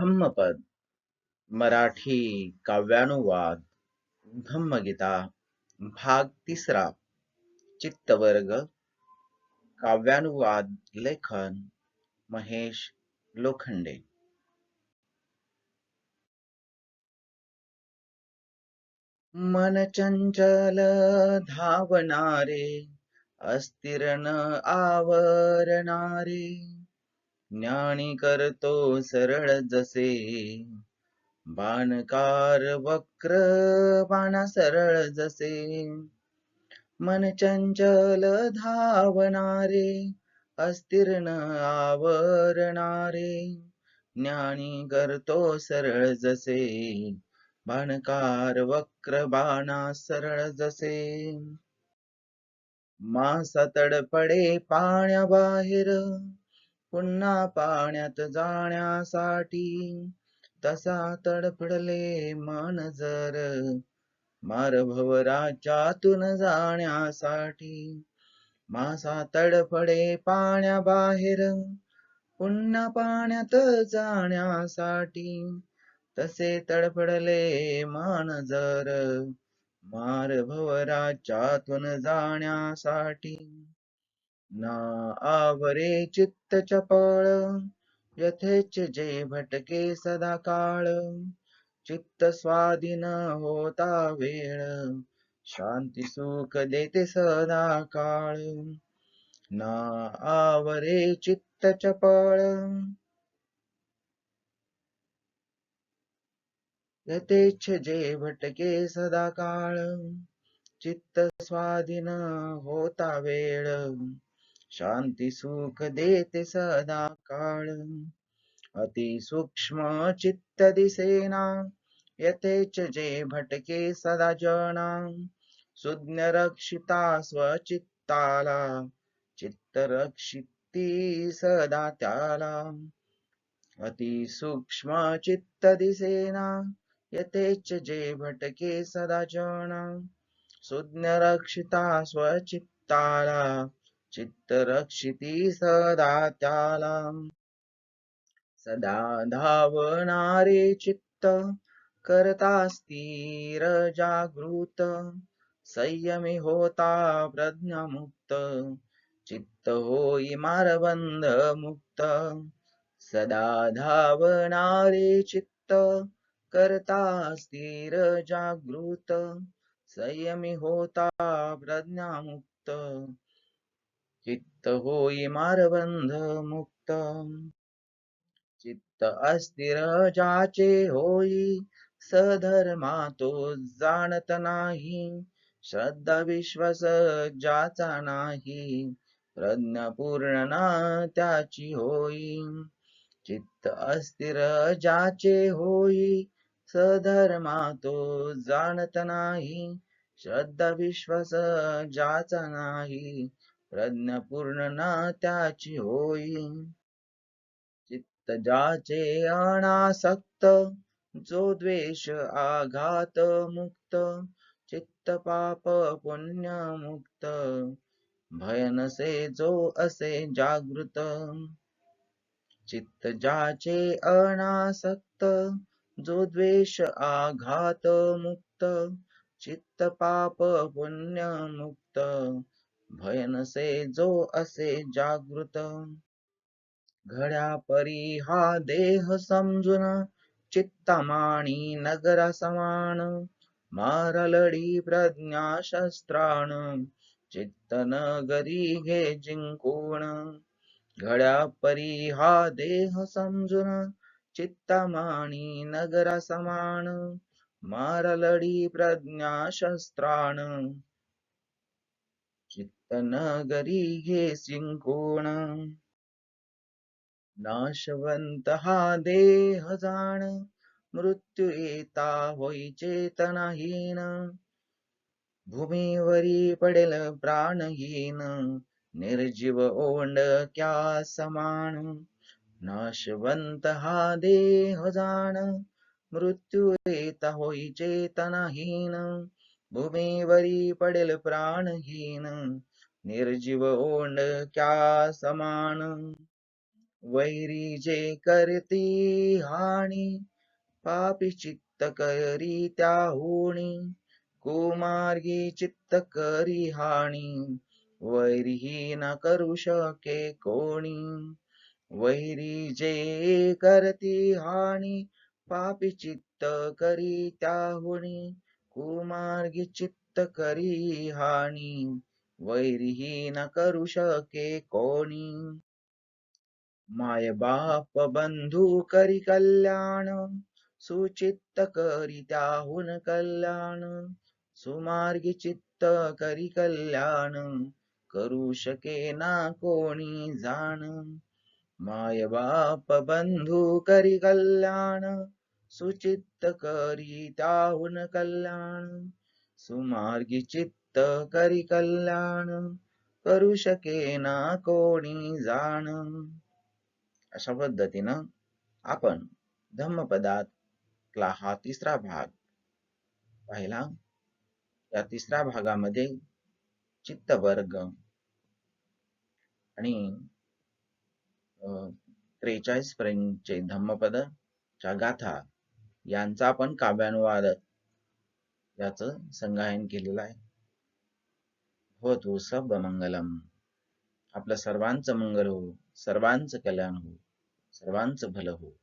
धम्मपद मराठी काव्यानुवाद धम्मगीता भाग तिसरा चित्तवर्ग काव्यानुवाद लेखन महेश लोखंडे. मन चंचल धावणारे अस्थिरण आवरणारे ज्ञानी करतो सरळ जसे. बाणकार वक्र बाणा सरळ जसे. मन चंचल धावणारे अस्थिर आवरणारे. ज्ञानी करतो सरळ जसे. बाणकार वक्र बाणा सरळ जसे. मासा तडपडे पाण्याबाहेर पुन्हा पाण्यात जाण्यासाठी. तसा तडफडले मन जर. मारभवराच्यातून जाण्यासाठी. मासा तडफडे पाण्याबाहेर. पुन्हा पाण्यात जाण्यासाठी. तसे तडफडले मान जर. मारभवराच्यातून जाण्यासाठी. ना आवरे चित्त चपळ यथेच जे भटके सदा काळ. चित्त स्वाधीन होता वेळ शांती सुख देते सदा काळ. ना आवरे चित्त चपळ यथेच जे भटके सदा काळ. चित्त स्वाधीन होता वेळ शांती सुख देते सदा काळ. अति सूक्ष्म चित्त दिसेना यथेच जे भटके सदा जना सुज्ञ रक्षिता स्वचित्ताला चित्त रक्षिती सदा त्याला. अति सूक्ष्म चित्त दिसेना यथेच जे भटके सदा जना सुज्ञ रक्षिता स्वचित्ताला चित्त रक्षिती सदा त्याला सदा धावणारे चित्त करता स्थिर जागृत संयमी होता प्रज्ञामुक्त। चित्त होई मारबंध मुक्त सदा धावणारे चित्त करता स्थिर जागृत संयमी होता प्रज्ञामुक्त। चित्त होई मारबंध मुक्त. चित्त अस्थिर जाचे होई सधर्मा तो जाणत नाही. श्रद्धा विश्वास ज्याचा नाही प्रज्ञा पूर्ण ना त्याची होई. चित्त अस्थिर ज्याचे होई सधर्मा तो जाणत नाही. श्रद्धा विश्वास ज्याचा नाही प्रज्ञ पूर्ण ना त्याची होई. चित्त ज्याचे अनासक्त जो द्वेष आघात मुक्त. चित्त पाप पुण्य मुक्त. भय नसे जो असे जागृत. चित्त ज्याचे अनासक्त जो द्वेष आघात मुक्त. चित्त पाप पुण्य मुक्त. भय नसे जो असे जागृत। घड्या परी हा देह समजून चित्तमाणी नगर समान मारलडी प्रज्ञा शस्त्राण चित्त नगरी घे जिंकून। घड्या परी हा देह समजून चित्तमाणी नगर समान मारलडी प्रज्ञा शस्त्राण नगरी घे सिंकोण नाशवंत हा देह जाण मृत्यू येता होई चेतनाहीन भूमीवरी पडेल प्राणहीन निर्जीव ओंड क्या समान नाशवंत हा देह जाण मृत्यू येता होई चेतनाहीन भूमीवरी पडेल प्राणहीन निर्जीव ओंड क्या समान? वैरी जे करती हानी पापी चित्त करी त्याहुनी कुमार्गी चित्त करी हानी वैरीही न करू शके कोणी? वैरी जे करती हानी पापी चित्त करी त्याहुनी कुमार्गी चित्त करी हानी वैरीही न करू शके कोणी? माय बाप बंधू करी कल्याण कल्याण चित्त करी कल्याण करू शके ना कोणी जाण? माय बाप बंधू करी कल्याण सुचित्त करी त्याहून कल्याण चित्त करी कल्याण करू शके ना कोणी जाण. अशा पद्धतीनं आपण धम्मपदातला हा तिसरा भाग पाहिला. या तिसऱ्या भागामध्ये चित्तवर्ग आणि त्रेचाळीस पर्यंतचे धम्मपद च्या गाथा यांचा आपण काव्यानुवाद याच संगायन केलेलं आहे. भवतु तू सब मंगलम. आपलं सर्वांचं मंगल हो सर्वांचं कल्याण हो सर्वांचं भलं हो.